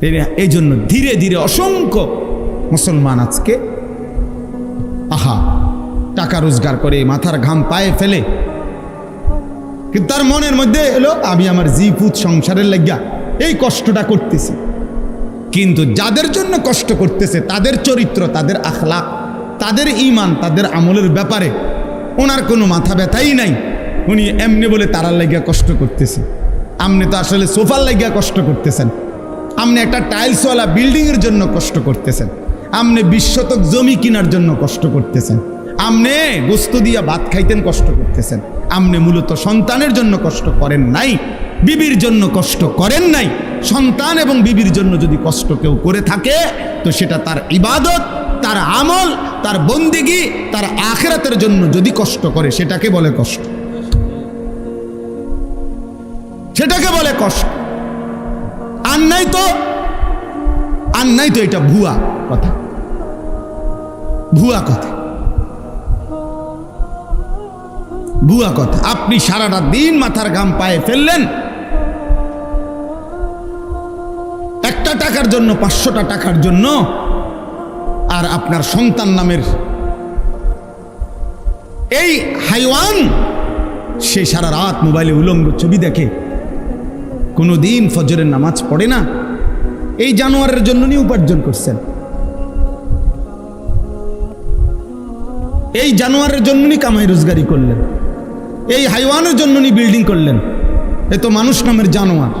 এই- জন্য ধীরে ধীরে অসংখ্য মুসলমান আজকে, আহা, টাকা রোজগার করে মাথার ঘাম পায়ে ফেলে। কিন্তু তার মনের মধ্যে এলো, আমি আমার জিপুত সংসারের লাগিয়া এই কষ্টটা করতেছি। কিন্তু যাদের জন্য কষ্ট করতেছে, তাদের চরিত্র, তাদের আখলাক তাদের ইমান তাদের আমলের ব্যাপারে ওনার কোনো মাথা ব্যথাই নাই। উনি এমনি বলে তারার লাগিয়া কষ্ট করতেছে। আপনি তো আসলে সোফার লাগিয়া কষ্ট করতেছেন। আপনি একটা টাইলসওয়ালা বিল্ডিংয়ের জন্য কষ্ট করতেছেন। আপনি বিশ্বতক জমি কেনার জন্য কষ্ট করতেছেন। আপনি গোস্ত দিয়া ভাত খাইতেন কষ্ট করতেছেন। আপনি মূলত সন্তানের জন্য কষ্ট করেন নাই, বিবির জন্য কষ্ট করেন নাই। সন্তান এবং বিবির জন্য যদি কষ্ট কেউ করে থাকে, তো সেটা তার ইবাদত, তার আমল, তার বন্দিগি, তার আখেরাতের জন্য যদি কষ্ট করে, সেটাকে বলে কষ্ট। সেটাকে বলে কষ্ট। আর নাই তো আর নাই তো এটা ভুয়া কথা। ভুয়া কথা। ভুয়া কথা। আপনি সারাটা দিন মাথার ঘাম পায়ে ফেললেন। একটা টাকার জন্য, পাঁচশোটা টাকার জন্য, আর আপনার সন্তান নামের এই হাইওয়ান, সে সারা রাত মোবাইলে উলঙ্গ ছবি দেখে কোনো দিন ফজরের নামাজ পড়ে না। এই জানোয়ারের জন্য নিয়ে উপার্জন করছেন। এই জানোয়ারের জন্য নি কামাই রোজগারি করলেন। এই হাইওয়ানের জন্য নি বিল্ডিং করলেন। এ তো মানুষ নামের জানোয়ার।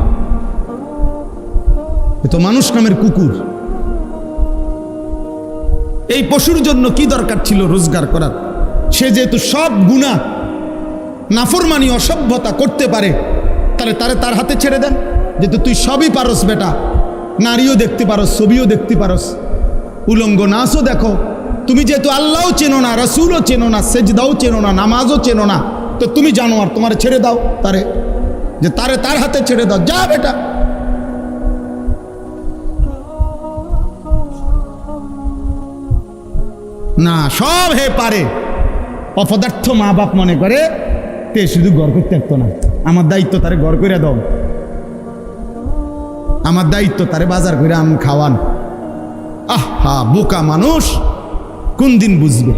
এ তো মানুষ নামের কুকুর। এই পশুর জন্য কি দরকার ছিল রোজগার করার? সে যেহেতু সব গুণা নাফরমানি, অসভ্যতা করতে পারে তাহলে তারে তার হাতে ছেড়ে দেন। যেহেতু তুই সবই পারস বেটা। নারীও দেখতে পারস, ছবিও দেখতে পারস। উলঙ্গ নাচও দেখো। তুমি যেহেতু আল্লাহও চেনো না, রসুলও চেনো না, সেজদাও চেনো না, নামাজও চেনো না, তো তুমি জানো আর তোমার ছেড়ে দাও তারে। যে তারে তার হাতে ছেড়ে দাও। যা বেটা। না, সব হে পারে। অপদার্থ মা বাপ মনে করে, তে শুধু গর্ব পারতো না। আমার দায়িত্ব তারে গড় করে দাও। আমার দায়িত্ব তারে বাজার করে আম খাওয়ান। আহা, বোকা মানুষ। কোন দিন বুঝবে?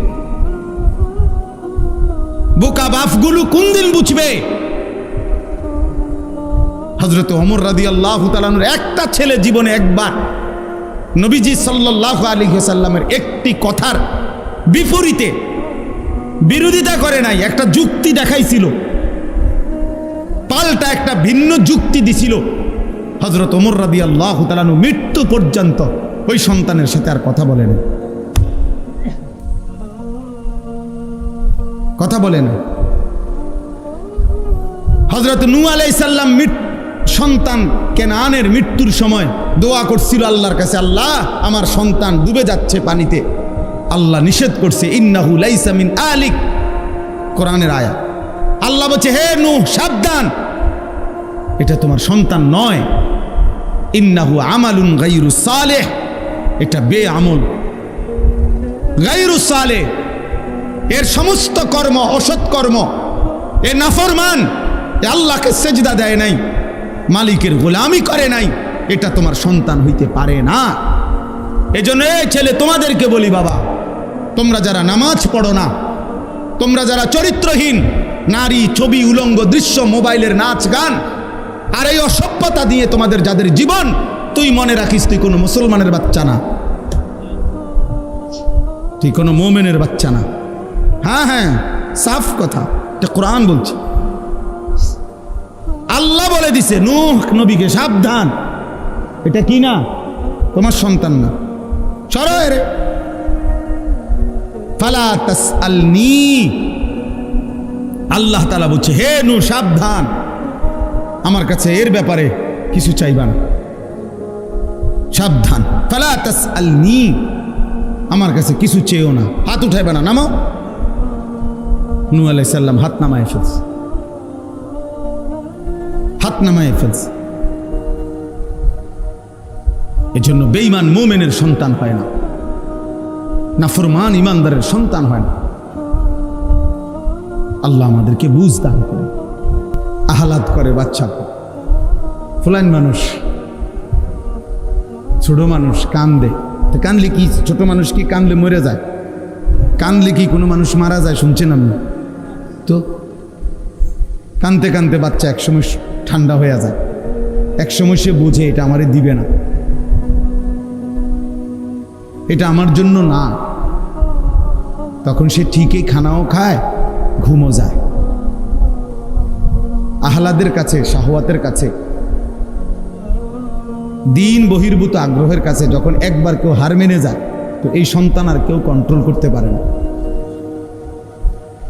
বোকা বাপগুলো কোন দিন বুঝবে? হজরত অমর রাদি আল্লাহ তালানোর একটা ছেলে জীবনে একবার নবীজি সাল্লাহ আলী সাল্লামের একটি কথার বিপরীতে বিরোধিতা করে নাই, একটা যুক্তি দেখাইছিল। পাল্টা একটা ভিন্ন যুক্তি দিছিল। হজরত ওমর রাদি আল্লাহ তালানু মৃত্যু পর্যন্ত ওই সন্তানের সাথে আর কথা বলেন কথা বলেন হজরত নু আলাইসাল্লাম সন্তান কেনানের মৃত্যুর সময় দোয়া করছিল আল্লাহর কাছে, আল্লাহ, আমার সন্তান ডুবে যাচ্ছে পানিতে। আল্লাহ নিষেধ করছে, ইন্নাহু লাইসা মিন আলিক। কোরআনের আয়া আল্লাহ বলছে, হে নু সাবধান। এটা তোমার সন্তান নয়। ইন্নাহু আমালুন গাইরু সালেহ। এটা বে আমল গাইরু সালে এর সমস্ত কর্ম অসৎ কর্ম। এ নাফরমান। এ আল্লাহকে সেজদা দেয় নাই। মালিকের গোলামি করে নাই। এটা তোমার সন্তান হইতে পারে না। এজন্য এই ছেলে, তোমাদেরকে বলি বাবা, তোমরা যারা নামাজ পড়ো না, তোমরা যারা চরিত্রহীন, নারী, ছবি, উলঙ্গ, দৃশ্য, মোবাইলের নাচ, গান আর এই অসভ্যতা দিয়ে তোমাদের যাদের জীবন, তুই মনে রাখিস তুই কোনো মুসলমানের বাচ্চা না। তুই কোনো মোমেনের বাচ্চা না। হ্যাঁ হ্যাঁ সাফ কথা, এটা কোরআন বলছে। আল্লাহ বলে দিছে, নূহ নবীকে সাবধান। এটা কি না? তোমার সন্তান না। সরয় রে ফালা তাসআলনি। আল্লাহ তালা বলছে, হে নু সাবধান। আমার কাছে এর ব্যাপারে কিছু চাইবা না সাবধান আমার কাছে কিছু চেয়েও না। হাত উঠাইবে না। নামাও নু আলাই সাল্লাম হাত নামায় ফেলছে। হাত নামায় ফেলছে। এজন্য বেইমান মোমেনের সন্তান হয় না। নাফরমান ইমানদারের সন্তান হয় না। আল্লাহ আমাদেরকে বুঝ দান করে। আহ্লাদ করে বাচ্চা। ফুলাইন মানুষ, ছোট মানুষ কান্দে। তো কানলে কি ছোট মানুষ কি কানলে মরে যায়? কানলে কি কোনো মানুষ মারা যায় শুনছেন আপনি? তো কানতে কানতে বাচ্চা একসময় ঠান্ডা হয়ে যায়। একসময় সে বুঝে এটা আমারে দিবে না। এটা আমার জন্য না। তখন সে ঠিকই খানাও খায়, ঘুমও যায়। আহ্লাদের কাছে, শাহওয়াতের কাছে। দিন বহির্ভূত আগ্রহের কাছে যখন একবার কেউ হার মেনে যায়, তো এই সন্তান আর কেউ কন্ট্রোল করতে পারে না।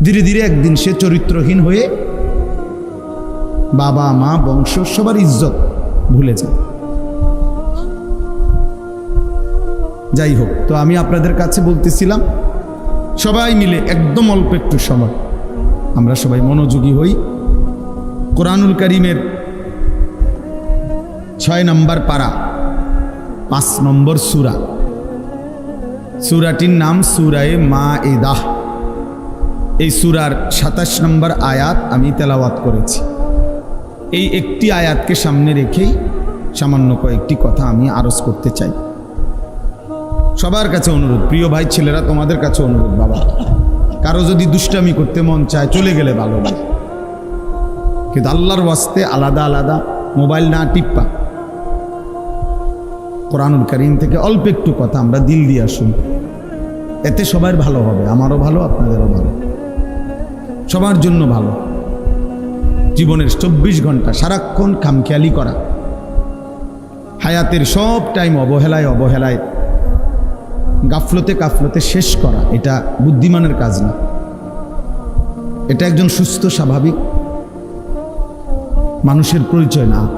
ধীরে ধীরে একদিন সে চরিত্রহীন হয়ে বাবা, মা, বংশ, সবার ইজ্জত ভুলে যায়। যাই হোক, তো আমি আপনাদের কাছে বলতেছিলাম, সবাই মিলে একদম অল্প একটু সময়। আমরা সবাই মনোযোগী হই। কোরআনুল করিমের ছয় নম্বর পারা, পাঁচ নম্বর সুরা। সুরাটির নাম সুরায়ে মা এদাহ এই সুরার সাতাশ নম্বর আয়াত আমি তেলাওয়াত করেছি। এই একটি আয়াতকে সামনে রেখেই সামান্য কয়েকটি কথা আমি আরজ করতে চাই। সবার কাছে অনুরোধ, প্রিয় ভাই, ছেলেরা, তোমাদের কাছে অনুরোধ, বাবা। কারও যদি দুষ্টামি করতে মন চায়, চলে গেলে ভালো। ভাই কিন্তু আল্লাহর ওয়াস্তে আলাদা আলাদা মোবাইল না টিপ্পা। কোরআনুল করিম থেকে অল্প একটু কথা আমরা দিল দিয়ে আসুন এতে সবার ভালো হবে, আমারও ভালো, আপনাদেরও ভালো। সবার জন্য ভালো। জীবনের চব্বিশ ঘণ্টা সারাক্ষণ খামখেয়ালি করা। হায়াতের সব টাইম অবহেলায় অবহেলায়, গাফলতে কাফলতে শেষ করা, এটা বুদ্ধিমানের কাজ না। এটা একজন সুস্থ, স্বাভাবিক মানুষের পরিচয় না।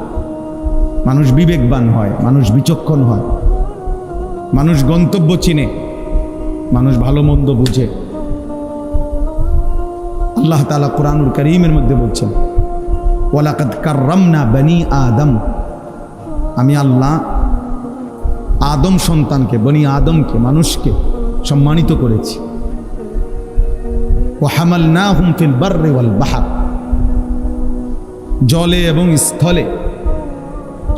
মানুষ বিবেকবান হয়, মানুষ বিচক্ষণ হয়। মানুষ গন্তব্য চিনে, মানুষ ভালো মন্দ বুঝে। আল্লাহ তালা কোরআনুল করিমের মধ্যে বলছেন, ওয়ালাকাদ কার্রামনা বনি আদম। আমি আল্লাহ আদম সন্তানকে, বনি আদমকে, মানুষকে সম্মানিত করেছি। ও হামাল না হুমফিল বার্রে ওয়াল বাহার। জলে এবং স্থলে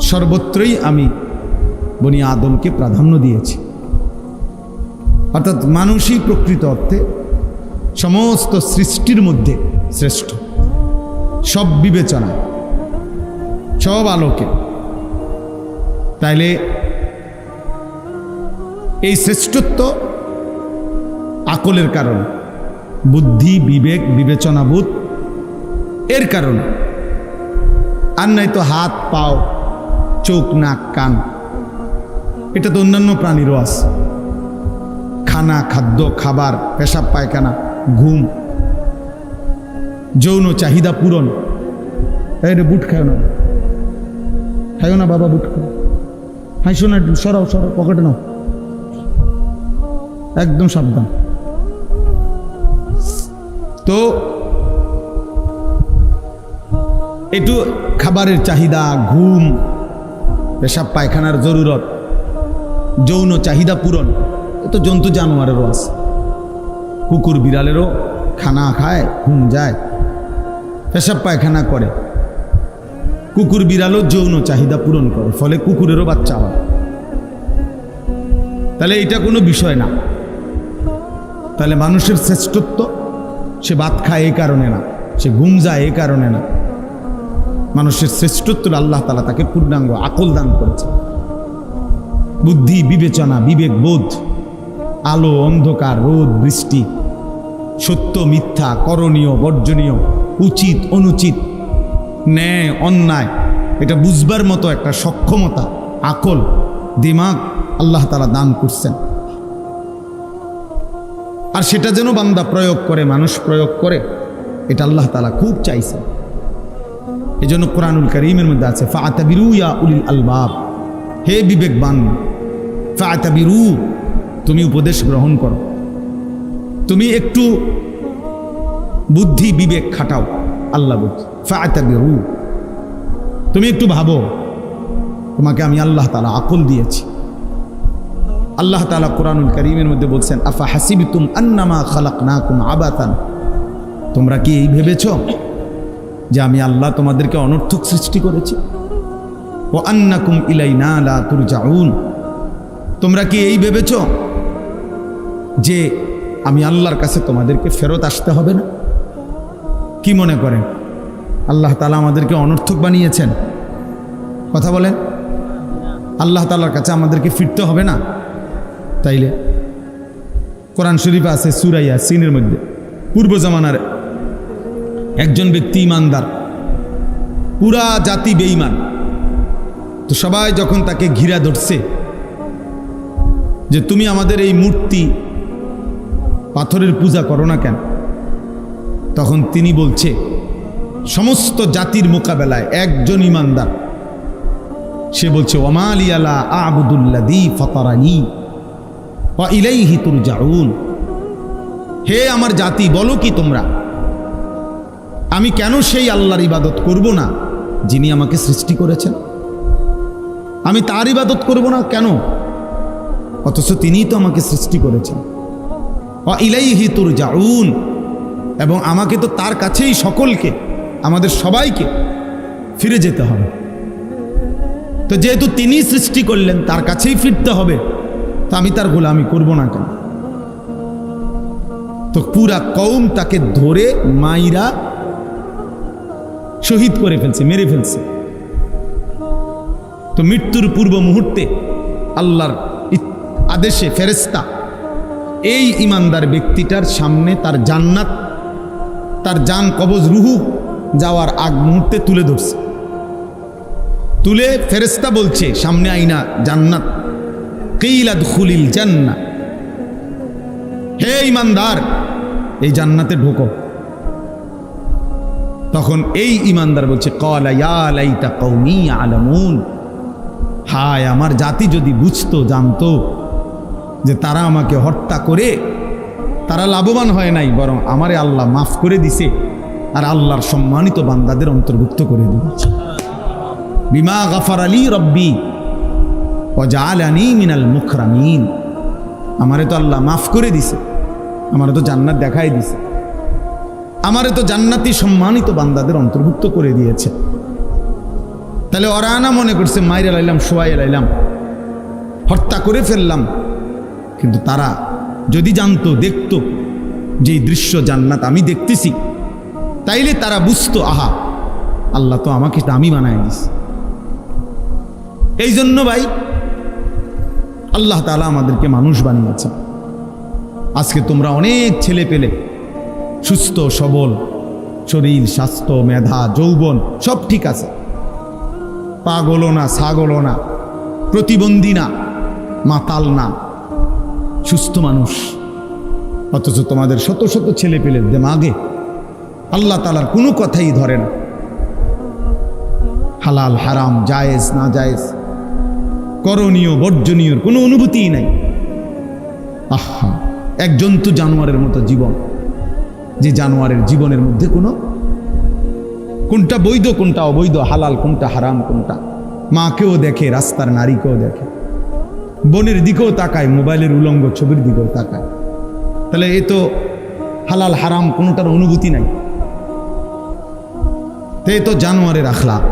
সর্বত্রই আমি বনি আদমকে প্রাধান্য দিয়েছি। অর্থাৎ মানুষই প্রকৃত অর্থে সমস্ত সৃষ্টির মধ্যে শ্রেষ্ঠ। সব বিবেচনা, সব আলোকে। তাইলে এই শ্রেষ্ঠত্ব আকলের কারণে, বুদ্ধি, বিবেক, বিবেচনাবোধ এর কারণে। আর নাই তো হাত, পাও, চোখ, নাক, কান। এটা তো অন্যান্য প্রাণীরও আছে। খানা, খাদ্য, খাবার, পেশাব, পায়খানা, ঘুম, যৌন চাহিদা পূরণ। রে বুট খায় না। খাইও না বাবা বুট খাও। হাইসো না সরাও সরাও, পকেটে নাও। একদম সাবধান। তো একটু খাবারের চাহিদা, ঘুম, পেশাব পায়খানার জরুরত, যৌন চাহিদা পূরণ, এ তো জন্তু জানোয়ারেরও আছে। কুকুর বিড়ালেরও খানা খায়, ঘুম যায়, পেশাব পায়খানা করে। কুকুর বিড়ালও যৌন চাহিদা পূরণ করে, ফলে কুকুরেরও বাচ্চা হয়। তাহলে এটা কোনো বিষয় না। তাহলে মানুষের শ্রেষ্ঠত্ব, সে ভাত খায় এই কারণে না, সে ঘুম যায় এই কারণে না। মানুষের শ্রেষ্ঠত্ব আল্লাহ তালা তাকে পূর্ণাঙ্গ আকল দান করেছে বুদ্ধি, বিবেচনা, বিবেক, বোধ, আলো, অন্ধকার, রোদ, বৃষ্টি, সত্য, মিথ্যা, করণীয়, বর্জনীয়, উচিত, অনুচিত, ন্যায়, অন্যায়, এটা বুঝবার মতো একটা সক্ষমতা, আকল, দিমাগ আল্লাহ তালা দান করছেন। আর সেটা যেন বান্দা প্রয়োগ করে, মানুষ প্রয়োগ করে, এটা আল্লাহ তালা খুব চাইছেন। এই জন্য কোরআনুল করিমের মধ্যে আছে ফাতাবিরু ইয়া উলিল আলবাব। হে বিবেকবান ফাতাবিরু তুমি উপদেশ গ্রহণ করো। তুমি একটু বুদ্ধি, বিবেক খাটাও, আল্লাহ বলছে ফাতাবিরু তুমি একটু ভাবো, তোমাকে আমি আল্লাহ তালা আকল দিয়েছি। আল্লাহ তালা কোরআনুল করিমের মধ্যে বলছেন, আফা হাসিবি তুম আন্নামা খালাক না কুম আবাতান? তোমরা কি এই ভেবেছ? যে আমি আল্লাহ তোমাদেরকে অনর্থক সৃষ্টি করেছি। ও আন্নাকুম ইলাই না লা তুরজাউন। তোমরা কি এই ভেবেছ যে আমি আল্লাহর কাছে তোমাদেরকে ফেরত আসতে হবে না? কি মনে করেন? আল্লাহ তালা আমাদেরকে অনর্থক বানিয়েছেন। কথা বলেন। আল্লাহ তালার কাছে আমাদেরকে ফিরতে হবে না? তাইলে কোরআন শরীফ আছে সুরাইয়া সিনের মধ্যে। পূর্ব জামানার একজন ব্যক্তি ইমানদার। পুরা জাতি বেঈমান। তো সবাই যখন তাকে ঘিরা ধরছে যে, তুমি আমাদের এই মূর্তি পাথরের পূজা করো না কেন? তখন তিনি বলছে, সমস্ত জাতির মোকাবেলায় একজন ইমানদার। সে বলছে ওমালি আলা আবুদুল্লাদি ফতারানি ইলাইহি তুরজাউন। হে আমার জাতি, বলো কি তোমরা? আমি কেন সেই আল্লাহর ইবাদত করব না যিনি আমাকে সৃষ্টি করেছেন? আমি তার ইবাদত করব না কেন? অথচ তিনিই তো আমাকে সৃষ্টি করেছেন। অ ইলাইহি তুরজাউন। এবং আমাকে তো তার কাছেই সকলকে, আমাদের সবাইকে ফিরে যেতে হবে। তো যেহেতু তিনি সৃষ্টি করলেন, তার কাছেই ফিরতে হবে, তো আমি তার গোলামি করব না কেন? তো পুরা কৌম তাকে ধরে মাইরা শহীদ করে ফেলছে, মেরে ফেলছে। তো মৃত্যুর পূর্ব মুহূর্তে আল্লাহর আদেশে ফেরেস্তা এই ইমানদার ব্যক্তিটার সামনে তার জান্নাত, তার জান কবজ রুহু যাওয়ার আগ মুহূর্তে তুলে ধরছে। তুলে ফেরেস্তা বলছে, সামনে আইনা, জান্নাত। কেইলাদ খুলিল জান্না হে ইমানদার, এই জান্নাতে ঢোকো। তখন এই ইমানদার বলছে, কলা ইয়া লাইতা কৌমি আলামুন হায়, আমার জাতি যদি বুঝতো, জানতো যে তারা আমাকে হত্যা করে, তারা লাভবান হয় নাই, বরং আমারে আল্লাহ মাফ করে দিছে আর আল্লাহর সম্মানিত বান্দাদের অন্তর্ভুক্ত করে দিয়েছে। বিমা গাফার আলী রব্বি আনি মিনাল মুখরামিন আমারে তো আল্লাহ মাফ করে দিছে, আমারে তো জান্নাত দেখাই দিছে। আমারে তো জান্নাতি সম্মানিত বান্দাদের অন্তর্ভুক্ত করে দিয়েছে। তাহলে ওরা না মনে করছে, মাইরে লাইলাম শোয়াই লাইলাম, হত্যা করে ফেললাম। কিন্তু তারা যদি জানতো, দেখতো যে দৃশ্য জান্নাত আমি দেখতেছি, তাইলে তারা বুঝতো, আহা, আল্লাহ তো আমাকে দামি বানায় দিস এই জন্য ভাই, আল্লাহ তালা আমাদেরকে মানুষ বানিয়েছেন। আজকে তোমরা অনেক ছেলে পেলে সুস্থ, সবল, শরীর, স্বাস্থ্য, মেধা, যৌবন, সব ঠিক আছে। পাগলও না, ছাগলও না, প্রতিবন্ধী না, মাতাল না, সুস্থ মানুষ। অথচ তোমাদের শত শত ছেলে পেলে দেমাগে আল্লাহ তালার কোনো কথাই ধরে না। হালাল, হারাম, জায়েজ, না জায়েজ, করণীয় বর্জনীয় কোনো অনুভূতিই নাই। আহা এক জন্তু জানোয়ারের মতো জীবন। যে জানোয়ারের জীবনের মধ্যে কোনো কোনটা বৈধ, কোনটা অবৈধ, হালাল, কোনটা হারাম, কোনটা। মাকেও দেখে, রাস্তার নারীকেও দেখে। বনের দিকেও তাকায়, মোবাইলের উলঙ্গ ছবির দিকেও তাকায়। তাহলে এ তো হালাল, হারাম, কোনোটার অনুভূতি নাই। তো তো জানোয়ারের আখলাপ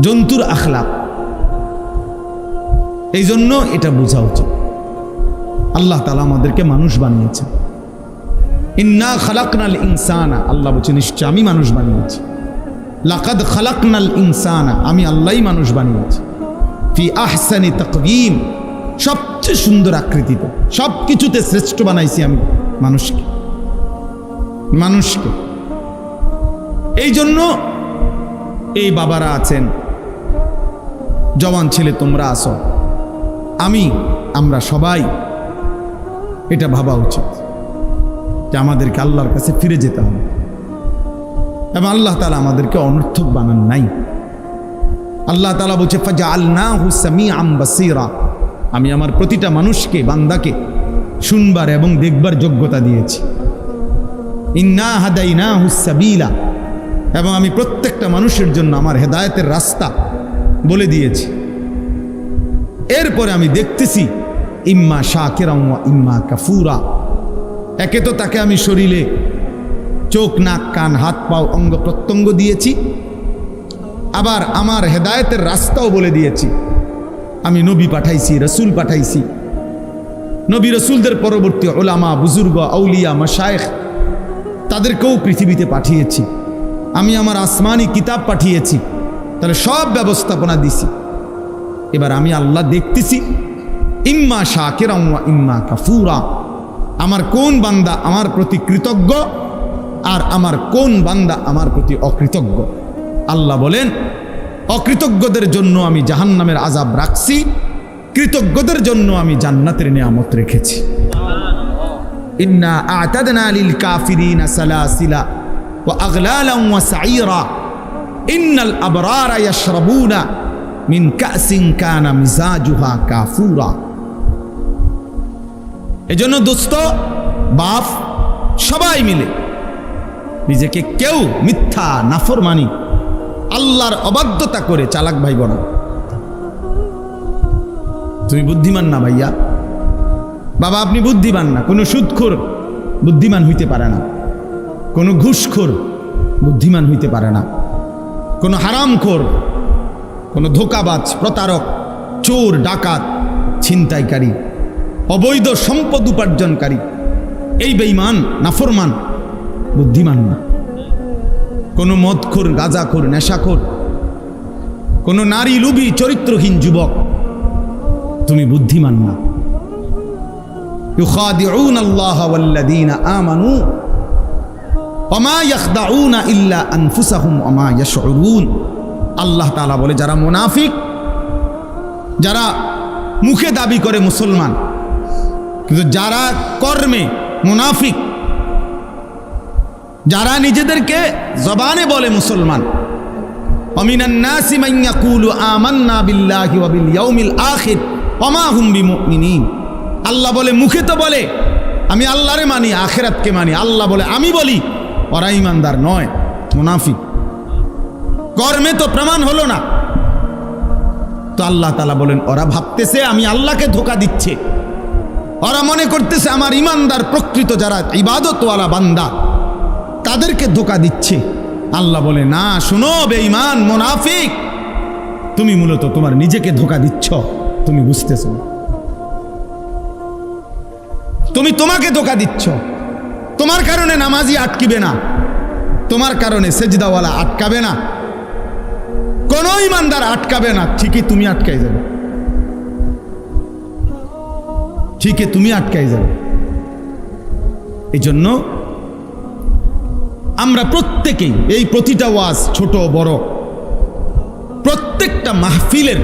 জন্তুর আখলাপ এই জন্য এটা বোঝা উচিত। আল্লাহ তালা আমাদেরকে মানুষ বানিয়েছে ইন্না খালাকনাল ইনসানা। আল্লাহ বলছে, নিশ্চয় আমি মানুষ বানিয়েছি। লাকাদ খালাকনাল ইনসানা, আমি আল্লাহই মানুষ বানিয়েছি। ফি আহসানি তকবিম, সবচেয়ে সুন্দর আকৃতিতে সব কিছুতে শ্রেষ্ঠ বানাইছি আমি মানুষকে। মানুষকে। এই জন্য এই বাবারা আছেন, জওয়ান ছেলে তোমরা আসো আমি, আমরা সবাই, এটা ভাবা উচিত। যে আমাদেরকে আল্লাহর কাছে ফিরে যেতে হবে। এবং আল্লাহ তালা আমাদেরকে অনর্থক বানান নাই। আল্লাহ তালা বলছে ফাজা আল্লাহ হুসামি আম বাসিরা। আমি আমার প্রতিটা মানুষকে, বান্দাকে শুনবার এবং দেখবার যোগ্যতা দিয়েছি। ইন্না হাদাই না হুসাবিলা এবং আমি প্রত্যেকটা মানুষের জন্য আমার হেদায়েতের রাস্তা বলে দিয়েছি। এরপরে আমি দেখতেছি, ইম্মা শাকেরা ইম্মা কাফুরা। একে তো তাকে আমি শরীরে চোখ, নাক, কান, হাত, পাও, অঙ্গ প্রত্যঙ্গ দিয়েছি। আবার আমার হেদায়েতের রাস্তাও বলে দিয়েছি। আমি নবী পাঠাইছি, রসুল পাঠাইছি। নবী রসুলদের পরবর্তী ওলামা বুজুর্গ, আউলিয়া মাসায়েখ তাদেরকেও পৃথিবীতে পাঠিয়েছি। আমি আমার আসমানি কিতাব পাঠিয়েছি। তাহলে সব ব্যবস্থাপনা দিছি। এবার আমি আল্লাহ দেখতেছি। ইম্মা শাকের ইম্মা কাফুরা। আমার কোন বান্দা আমার প্রতি কৃতজ্ঞ আর আমার কোন বান্দা আমার প্রতি অকৃতজ্ঞ? আল্লাহ বলেন, অকৃতজ্ঞদের জন্য আমি জাহান্নামের আজাব রাখছি, কৃতজ্ঞদের জন্য আমি জান্নাতের নিয়ামত রেখেছি। ইন্না আতাদনা লিল কাফিরিনা সালাসিলা ওয়া আগলালান ওয়া সাইরা ইন্নাল আবরারা ইয়াশরাবুনা মিন কাসিন কানা মিজাজুহা কাফুরা। এজন্য দোস্ত, বাপ, সবাই মিলে নিজেকে কেউ মিথ্যা, নাফরমানি, আল্লাহর অবাধ্যতা করে চালাক ভাই বোন তুমি বুদ্ধিমান না ভাইয়া? বাবা, আপনি বুদ্ধিমান না। কোনো সুদখোর বুদ্ধিমান হইতে পারে না। কোনো ঘুষখোর বুদ্ধিমান হইতে পারে না। কোনো হারামখোর, কোনো ধোকাবাজ, প্রতারক, চোর, ডাকাত, ছিনতাইকারী অবৈধ সম্পদ উপার্জনকারী এই বেইমান নাফরমান বুদ্ধিমান না কোনো মদখোর গাঁজাখোর নেশাখোর কোনো নারী লুবি চরিত্রহীন যুবক তুমি বুদ্ধিমান না يخادعون الله والذين آمنوا وما يخدعون إلا أنفسهم وما يشعرون আল্লাহ তাআলা বলে যারা মুনাফিক যারা মুখে দাবি করে মুসলমান কিন্তু যারা কর্মে মুনাফিক, যারা নিজেদেরকে জবানে বলে মুসলমান মান আল্লাহ বলে, মুখে তো বলে, আমি আল্লাহরে মানি, আখেরাতকে মানি, আল্লাহ বলে, আমি বলি, ওরা ইমানদার নয়, মুনাফিক। কর্মে তো প্রমাণ হলো না। তো আল্লাহ তালা বলেন, ওরা ভাবতেছে, আমি আল্লাহকে ধোকা দিচ্ছে। ওরা মনে করতেছে আমার ইমানদার প্রকৃত যারা ইবাদতওয়ালা বান্দা, তাদেরকে ধোকা দিচ্ছে। আল্লাহ বলে, না, শুনো, বেঈমান, মোনাফিক। তুমি মূলত তোমার নিজেকে ধোকা দিচ্ছ, তুমি বুঝতেছ। তুমি তোমাকে ধোকা দিচ্ছ। তোমার কারণে নামাজি আটকিবে না। তোমার কারণে সেজদাওয়ালা আটকাবে না। কোন ইমানদার আটকাবে না, ঠিকই তুমি আটকাই যাবে। ঠিকই তুমি আটকাই যাবে এই জন্য আমরা প্রত্যেকেই এই প্রতিটা ওয়াজ, ছোট, বড়, প্রত্যেকটা মাহফিলের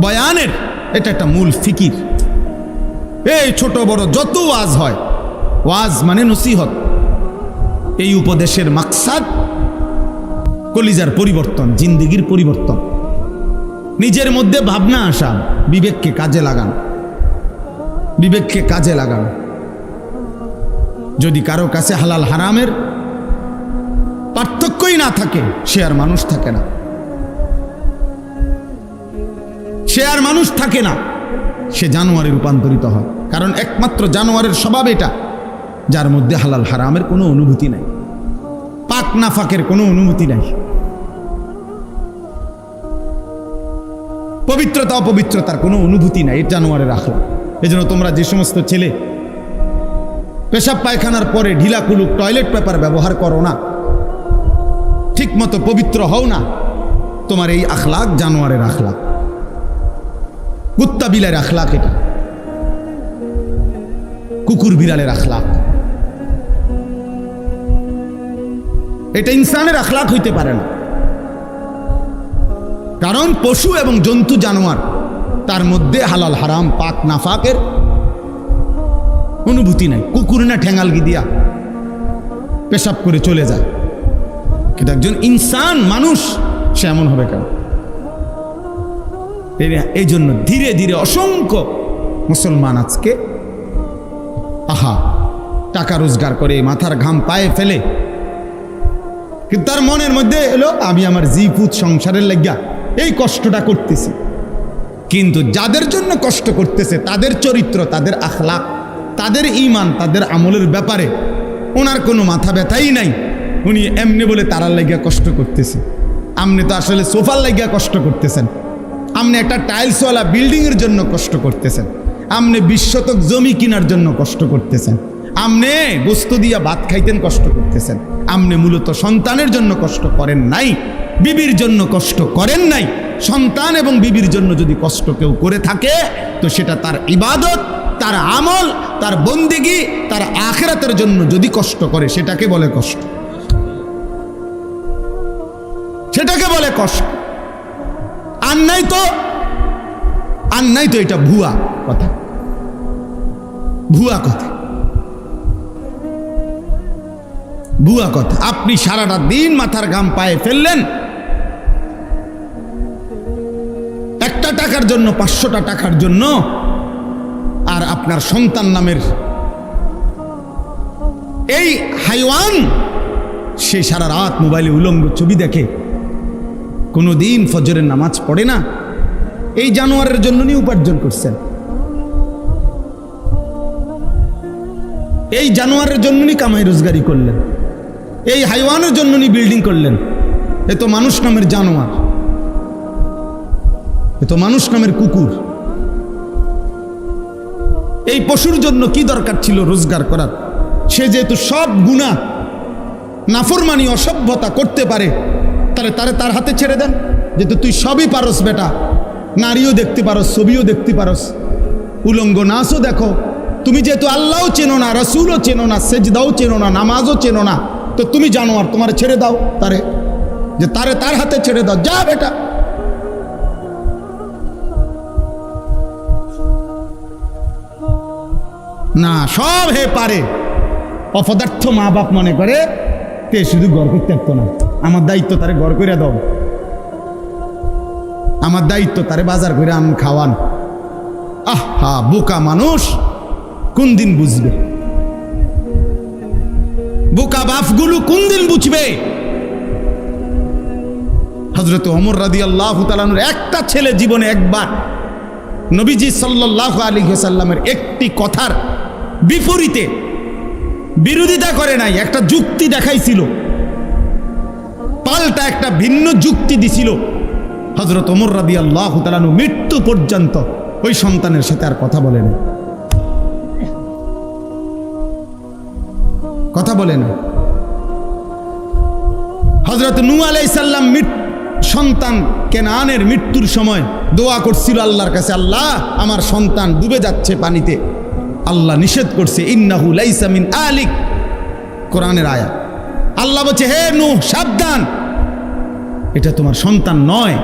বয়ানের এটা একটা মূল ফিকির। এই ছোট, বড় যত ওয়াজ হয়, ওয়াজ মানে নসিহত। এই উপদেশের মাকসাদ কলিজার পরিবর্তন, জিন্দিগির পরিবর্তন। নিজের মধ্যে ভাবনা আসা, বিবেককে কাজে লাগান। বিবেককে কাজে লাগান। যদি কারও কাছে হালাল হারামের পার্থক্যই না থাকে, সে আর মানুষ থাকে না। সে আর মানুষ থাকে না, সে জানোয়ারে রূপান্তরিত হয়। কারণ একমাত্র জানোয়ারের স্বভাব এটা, যার মধ্যে হালাল হারামের কোনো অনুভূতি নাই। পাক না ফাঁকের কোনো অনুভূতি নাই। পবিত্রতা, অপবিত্রতার কোনো অনুভূতি নাই জানোয়ারের আখলা এই জন্য তোমরা যে সমস্ত ছেলে পেশাব পায়খানার পরে ঢিলা কুলুক টয়লেট পেপার ব্যবহার করো না ঠিক মতো পবিত্র হও না, তোমার এই আখলাক জানোয়ারের আখলাক। কুত্তা বিলার আখলাক এটা। কুকুর বিড়ালের আখলাক। এটা ইনসানের আখলাক হইতে পারে না। কারণ পশু এবং জন্তু জানোয়ার তার মধ্যে হালাল হারাম, পাক নাফাকের অনুভূতি নাই। কুকুর না ঠেঙ্গালগি দিয়া পেশাব করে চলে যায়। কিন্তু একজন ইনসান মানুষ, সে এমন হবে কেন? এই- জন্য ধীরে ধীরে অসংখ্য মুসলমান আজকে আহা, টাকা রোজগার করে, মাথার ঘাম পায়ে ফেলে। কিন্তু তার মনের মধ্যে এলো, আমি আমার জিপুত সংসারের লাগিয়া এই কষ্টটা করতেছি। কিন্তু যাদের জন্য কষ্ট করতেছে, তাদের চরিত্র, তাদের আখলাক তাদের ইমান তাদের আমলের ব্যাপারে ওনার কোনো মাথা ব্যথাই নাই। উনি এমনি বলে তারার লাগিয়া কষ্ট করতেছে। আপনি তো আসলে সোফার লাগিয়া কষ্ট করতেছেন। আপনি একটা টাইলসওয়ালা বিল্ডিংয়ের জন্য কষ্ট করতেছেন। আপনি বিশ শতক জমি কেনার জন্য কষ্ট করতেছেন। আপনি গোস্ত দিয়া ভাত খাইতেন কষ্ট করতেছেন। আপনি মূলত সন্তানের জন্য কষ্ট করেন নাই, বিবির জন্য কষ্ট করেন নাই। সন্তান এবং বিবির জন্য যদি কষ্ট কেউ করে থাকে, তো সেটা তার ইবাদত, তার আমল, তার বন্দিগি, তার আখেরাতের জন্য যদি কষ্ট করে, সেটাকে বলে কষ্ট। সেটাকে বলে কষ্ট। আর নাই তো, আর নাই তো এটা ভুয়া কথা। ভুয়া কথা। ভুয়া কথা। আপনি সারাটা দিন মাথার ঘাম পায়ে ফেললেন টাকার জন্য, পাঁচশোটা টাকার জন্য, আর আপনার সন্তান নামের এই হাইওয়ান, সে সারা রাত মোবাইলে উলঙ্গ ছবি দেখে। কোনো দিন ফজরের নামাজ পড়ে না। এই জানোয়ারের জন্য নিয়ে উপার্জন করছেন। এই জানোয়ারের জন্য নি কামাই রোজগারি করলেন। এই হাইওয়ানের জন্য নি বিল্ডিং করলেন। এ তো মানুষ নামের জানোয়ার। তো মানুষ নামের কুকুর। এই পশুর জন্য কি দরকার ছিল রোজগার করার? সে যেহেতু সব গুণা, নাফরমানি, অসভ্যতা করতে পারে, তাহলে তারে তার হাতে ছেড়ে দেন। যেহেতু তুই সবই পারস বেটা, নারীও দেখতে পারস, ছবিও দেখতে পারস। উলঙ্গ নাচও দেখো। তুমি যেহেতু আল্লাহও চেনো না, রসুলও চেনো না, সেজদাও চেনো না, নামাজও চেনো না, তো তুমি জানো আর তোমার ছেড়ে দাও তারে। যে তারে তার হাতে ছেড়ে দাও। যা বেটা। না, সব হে পারে। অপদার্থ মা বাপ মনে করে, তে শুধু গড় করতে পারতো না। আমার দায়িত্ব তারে গড় করে দাও। আমার দায়িত্ব তারে বাজার করে আন খাওয়ান। আহ, বোকা মানুষ। কোন দিন বুঝবে? বোকা বাপগুলো কোন দিন বুঝবে? হজরত অমর রাদি আল্লাহ তালানুর একটা ছেলে জীবনে একবার নবীজি সাল্লাহ আলী সাল্লামের একটি কথার বিপরীতে বিরোধিতা করে নাই, একটা যুক্তি দেখাইছিল। পাল্টা একটা ভিন্ন যুক্তি দিছিল। হজরত ওমর রাদি আল্লাহ তালানু মৃত্যু পর্যন্ত ওই সন্তানের সাথে আর কথা বলে না কথা বলে না হজরত নু আলাইসাল্লাম সন্তান কেনানের মৃত্যুর সময় দোয়া করছিল আল্লাহর কাছে, আল্লাহ, আমার সন্তান ডুবে যাচ্ছে পানিতে। আল্লাহ নিষেধ করছে, ইন্নাহু লাইসা মিন আলিক। কোরআনের আয়া আল্লাহ বলছে, হে নু সাবধান। এটা তোমার সন্তান নয়।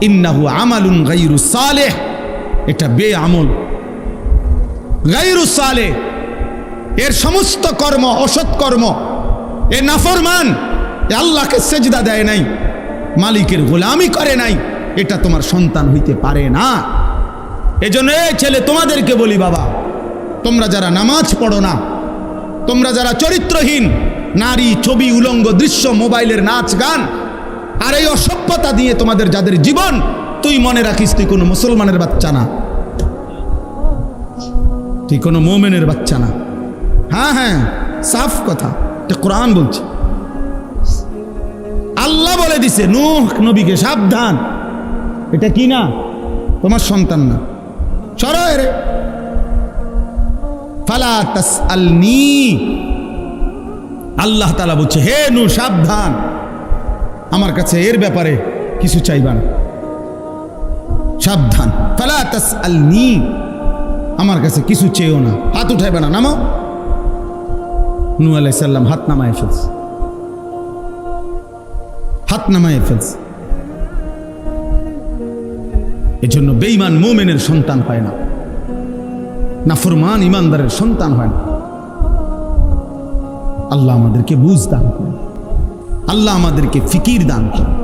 ইন্নাহু আমালুন গাইরু সালেহ। এটা বে আমল গাইরু সালে এর সমস্ত কর্ম অসৎ কর্ম। এ নাফরমান। এ আল্লাহকে সেজদা দেয় নাই। মালিকের গোলামি করে নাই। এটা তোমার সন্তান হইতে পারে না। এজন্য এই ছেলে, তোমাদেরকে বলি বাবা তোমরা যারা নামাজ পড়ো না, তোমরা যারা চরিত্রহীন, নারী, ছবি, উলঙ্গ দৃশ্য, মোবাইলের নাচ, গান, আর এই অসভ্যতা দিয়ে তোমাদের যাদের জীবন, তুই মনে রাখিস তুই কোনো মুসলমানের বাচ্চা না। তুই কোনো মোমেনের বাচ্চা না। হ্যাঁ হ্যাঁ সাফ কথা, এটা কোরআন বলছে। আল্লাহ বলে দিছে, নূহ নবীকে সাবধান। এটা কি না? তোমার সন্তান না। সরয় রে ফালা তাস আল্লাহ তালা বলছে, হে নু সাবধান। আমার কাছে এর ব্যাপারে কিছু চাইবা না। সাবধান। ফালা তাস আমার কাছে কিছু চেয়েও না। হাত উঠাইবে না, নামো। নু আলাইসাল্লাম হাত নামায় ফেলছে। হাত নামায় ফেলছে। এজন্য বেইমান মোমেনের সন্তান হয় না। না ফুরমান ইমানদারের সন্তান হয় না। আল্লাহ আমাদেরকে বুঝ দান করেন। আল্লাহ আমাদেরকে ফিকির দান করেন।